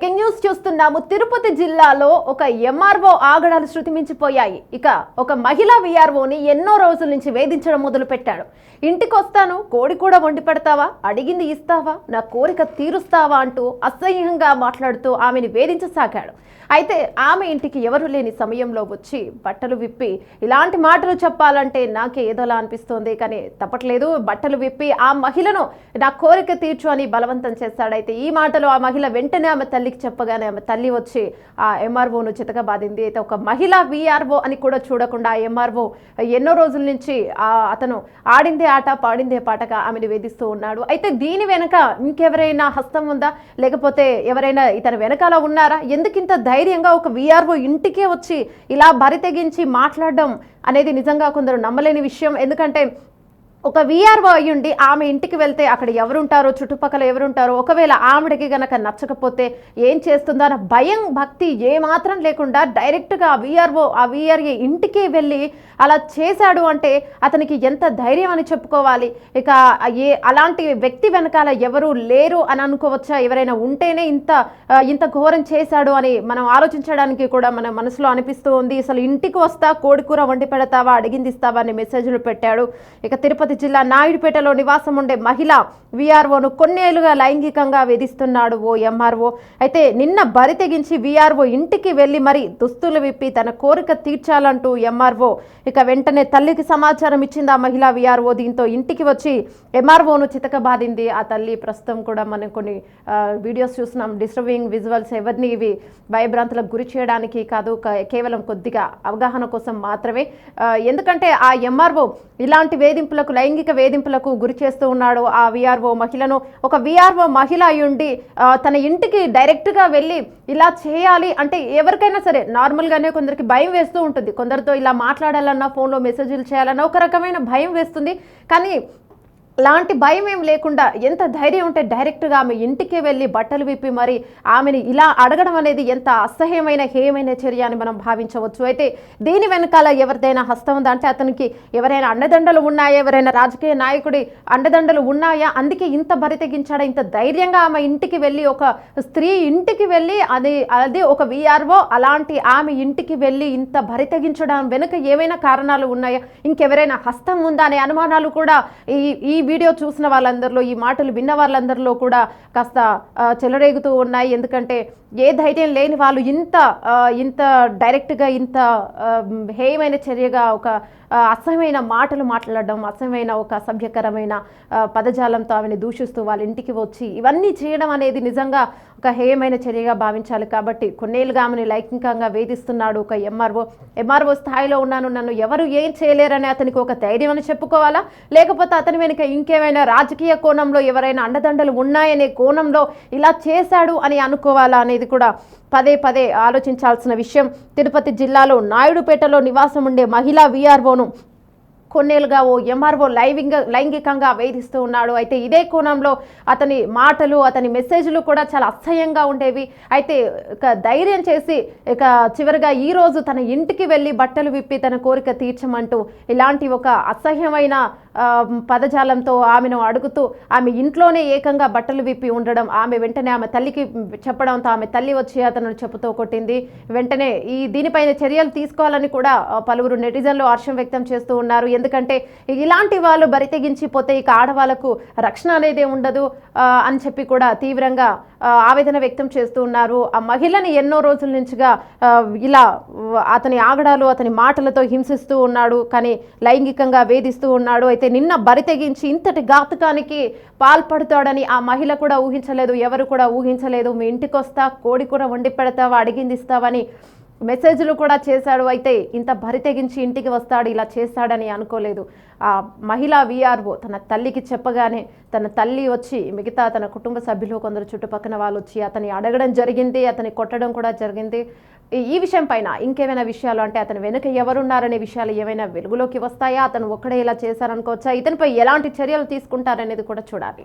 Breaking news చూస్తున్నాము. తిరుపతి జిల్లాలో ఒక ఎంఆర్ఓ ఆగడాలు శృతిమించిపోయాయి. ఇక ఒక మహిళా విఆర్ఓని ఎన్నో రోజుల నుంచి వేధించడం మొదలు పెట్టాడు ఇంటికి వస్తాను కోడి కూడా వండి పెడతావా? అడిగింది ఇస్తావా? నా కోరిక తీరుస్తావా అంటూ అసహ్యంగా మాట్లాడుతూ ఆమెని వేధించసాగాడు. అయితే ఆమె ఇంటికి ఎవరు లేని సమయంలో వచ్చి బట్టలు విప్పి ఇలాంటి మాటలు చెప్పాలంటే నాకే ఏదోలా అనిపిస్తోంది కానీ తప్పట్లేదు. బట్టలు విప్పి ఆ మహిళను నా కోరిక తీర్చు అని బలవంతం చేశాడైతే ఈ మాటలు ఆ మహిళ వెంటనే ఆమె తల్లి తల్లికి చెప్పగానే ఆమె తల్లి వచ్చి ఆ ఎంఆర్ఓను చితకబాదింది. అయితే ఒక మహిళ విఆర్ఓ అని కూడా చూడకుండా ఆ ఎంఆర్ఓ ఎన్నో రోజుల నుంచి ఆ అతను ఆడిందే ఆట పాడిందే పాటగా ఆమెను వేధిస్తూ ఉన్నాడు. అయితే దీని వెనక ఇంకెవరైనా హస్తం ఉందా? లేకపోతే ఎవరైనా ఇతని వెనకాల ఉన్నారా? ఎందుకింత ధైర్యంగా ఒక విఆర్ఓ ఇంటికే వచ్చి ఇలా బరి తెగించి మాట్లాడడం అనేది నిజంగా కొందరు నమ్మలేని విషయం. ఎందుకంటే ఒక విఆర్ఓ అయ్యుండి ఆమె ఇంటికి వెళ్తే అక్కడ ఎవరుంటారో చుట్టుపక్కల ఎవరుంటారో ఒకవేళ ఆవిడకి గనక నచ్చకపోతే ఏం చేస్తుందో అన్న భయం భక్తి ఏమాత్రం లేకుండా డైరెక్ట్గా ఆ విఆర్ఓ ఆ విఆర్ఏ ఇంటికి వెళ్ళి అలా చేశాడు అంటే అతనికి ఎంత ధైర్యం అని చెప్పుకోవాలి. ఇక ఏ అలాంటి వ్యక్తి వెనకాల ఎవరు లేరు అని అనుకోవచ్చా? ఎవరైనా ఉంటేనే ఇంత ఇంత ఘోరం చేశాడు అని మనం ఆలోచించడానికి కూడా మన మనసులో అనిపిస్తూ ఉంది. అసలు ఇంటికి వస్తా కోడికూర వండి పెడతావా అడిగింది ఇస్తావా అని మెసేజ్లు పెట్టాడు. ఇక తిరుపతి జిల్లా నాయుడుపేటలో నివాసం ఉండే మహిళ వీఆర్ఓను కొన్నేళ్ళుగా లైంగికంగా వేధిస్తున్నాడు ఓ ఎంఆర్ఓ అయితే నిన్న బరి తెగించి విఆర్ఓ ఇంటికి వెళ్ళి మరి దుస్తులు విప్పి తన కోరిక తీర్చాలంటూ ఎంఆర్ఓ ఇక వెంటనే తల్లికి సమాచారం ఇచ్చింది ఆ మహిళ వీఆర్ఓ దీంతో ఇంటికి వచ్చి ఎంఆర్ఓను చితకబాదింది. ఆ తల్లి ప్రస్తుతం కూడా మనం కొన్ని వీడియోస్ చూస్తున్నాం. డిస్టర్బింగ్ విజువల్స్ ఎవరిని ఇవి భయభ్రాంతులకు గురి చేయడానికి కాదు. కేవలం కొద్దిగా అవగాహన కోసం మాత్రమే. ఎందుకంటే ఆ ఎంఆర్ఓ ఇలాంటి వేధింపులకు లైంగిక వేధింపులకు గురి చేస్తూ ఉన్నాడు ఆ విఆర్ఓ మహిళను. ఒక విఆర్ఓ మహిళ అయ్యుండి తన ఇంటికి డైరెక్ట్గా వెళ్ళి ఇలా చేయాలి అంటే ఎవరికైనా సరే నార్మల్గానే కొందరికి భయం వేస్తూ ఉంటుంది. కొందరితో ఇలా మాట్లాడాలన్నా ఫోన్లో మెసేజ్లు చేయాలన్నా ఒక రకమైన భయం వేస్తుంది. కానీ లాంటి భయం ఏం లేకుండా ఎంత ధైర్యం ఉంటే డైరెక్ట్గా ఆమె ఇంటికి వెళ్ళి బట్టలు విప్పి మరి ఆమెని ఇలా అడగడం అనేది ఎంత అసహ్యమైన హేయమైన చర్య అని మనం భావించవచ్చు. అయితే దీని వెనకాల ఎవరిదైనా హస్తం ఉందా? అంటే అతనికి ఎవరైనా అండదండలు ఉన్నాయా? ఎవరైనా రాజకీయ నాయకుడి అండదండలు ఉన్నాయా? అందుకే ఇంత బరితెగించాడా ఇంత ధైర్యంగా ఆమె ఇంటికి వెళ్ళి ఒక స్త్రీ ఇంటికి వెళ్ళి అది అది ఒక విఆర్ఓ అలాంటి ఆమె ఇంటికి వెళ్ళి ఇంత బరితెగించడం వెనుక ఏమైనా కారణాలు ఉన్నాయా? ఇంకెవరైనా హస్తం ఉందా? అనే అనుమానాలు కూడా ఈ ఈ వీడియో చూసిన వాళ్ళందరిలో ఈ మాటలు విన్న వాళ్ళందరిలో కూడా కాస్త చెలరేగుతూ ఉన్నాయి. ఎందుకంటే ఏ ధైర్యం లేని వాళ్ళు ఇంత ఇంత డైరెక్ట్గా ఇంత హేయమైన చర్యగా ఒక అసహ్యమైన మాటలు మాట్లాడడం అసహ్యమైన ఒక అసభ్యకరమైన పదజాలంతో ఆమెను దూషిస్తూ వాళ్ళ ఇంటికి వచ్చి ఇవన్నీ చేయడం అనేది నిజంగా ఒక హేయమైన చర్యగా భావించాలి. కాబట్టి కొన్నేళ్ళుగా ఆమెను లైంగికంగా వేధిస్తున్నాడు ఒక ఎంఆర్ఓ ఎంఆర్ఓ స్థాయిలో ఉన్నాను. నన్ను ఎవరు ఏం చేయలేరని అతనికి ఒక ధైర్యం అని చెప్పుకోవాలా? లేకపోతే అతని వెనుక ఇంకేమైనా రాజకీయ కోణంలో ఎవరైనా అండదండలు ఉన్నాయనే కోణంలో ఇలా చేశాడు అని అనుకోవాలా అనేది కూడా పదే పదే ఆలోచించాల్సిన విషయం. తిరుపతి జిల్లాలో నాయుడుపేటలో నివాసం ఉండే మహిళా విఆర్ఓను కొన్నేళ్ళుగా ఓ ఎంఆర్ఓ లైవింగ్ లైంగికంగా వేధిస్తూ ఉన్నాడు. అయితే ఇదే కోణంలో అతని మాటలు అతని మెసేజ్లు కూడా చాలా అసహ్యంగా ఉండేవి. అయితే ఇక ధైర్యం చేసి ఇక చివరిగా ఈ రోజు తన ఇంటికి వెళ్ళి బట్టలు విప్పి తన కోరిక తీర్చమంటూ ఇలాంటి ఒక అసహ్యమైన పదజాలంతో ఆమెను అడుగుతూ ఆమె ఇంట్లోనే ఏకంగా బట్టలు విప్పి ఉండడం ఆమె వెంటనే ఆమె తల్లికి చెప్పడంతో ఆమె తల్లి వచ్చి అతను చెప్పుతో కొట్టింది. వెంటనే ఈ దీనిపైన చర్యలు తీసుకోవాలని కూడా పలువురు నెటిజన్లు హర్షం వ్యక్తం చేస్తూ ఉన్నారు. ఎందుకంటే ఇలాంటి వాళ్ళు బరితెగించిపోతే ఇక ఆడవాళ్ళకు రక్షణ అనేది ఉండదు అని చెప్పి కూడా తీవ్రంగా ఆవేదన వ్యక్తం చేస్తూ ఉన్నారు. ఆ మహిళని ఎన్నో రోజుల నుంచిగా ఇలా అతని ఆగడాలు అతని మాటలతో హింసిస్తూ ఉన్నాడు. కానీ లైంగికంగా వేధిస్తూ ఉన్నాడు. అయితే నిన్న బరి తెగించి ఇంతటి ఘాతకానికి పాల్పడతాడని ఆ మహిళ కూడా ఊహించలేదు ఎవరు కూడా ఊహించలేదు. మీ ఇంటికి వస్తా కోడి కూర వండి పెడతావా అడిగింది ఇస్తావని మెసేజ్లు కూడా చేశాడు. అయితే ఇంత బరి తెగించి ఇంటికి వస్తాడు ఇలా చేస్తాడని అనుకోలేదు. ఆ మహిళా విఆర్ఓ తన తల్లికి చెప్పగానే తన తల్లి వచ్చి మిగతా తన కుటుంబ సభ్యులు కొందరు చుట్టుపక్కన వాళ్ళు వచ్చి అతని అడగడం జరిగింది అతని కొట్టడం కూడా జరిగింది. ఈ విషయం పైన ఇంకేమైనా విషయాలు అంటే అతని వెనుక ఎవరున్నారనే విషయాలు ఏమైనా వెలుగులోకి వస్తాయా? అతను ఒక్కడే ఇలా చేశారనుకోవచ్చా? ఇతనిపై ఎలాంటి చర్యలు తీసుకుంటారనేది కూడా చూడాలి.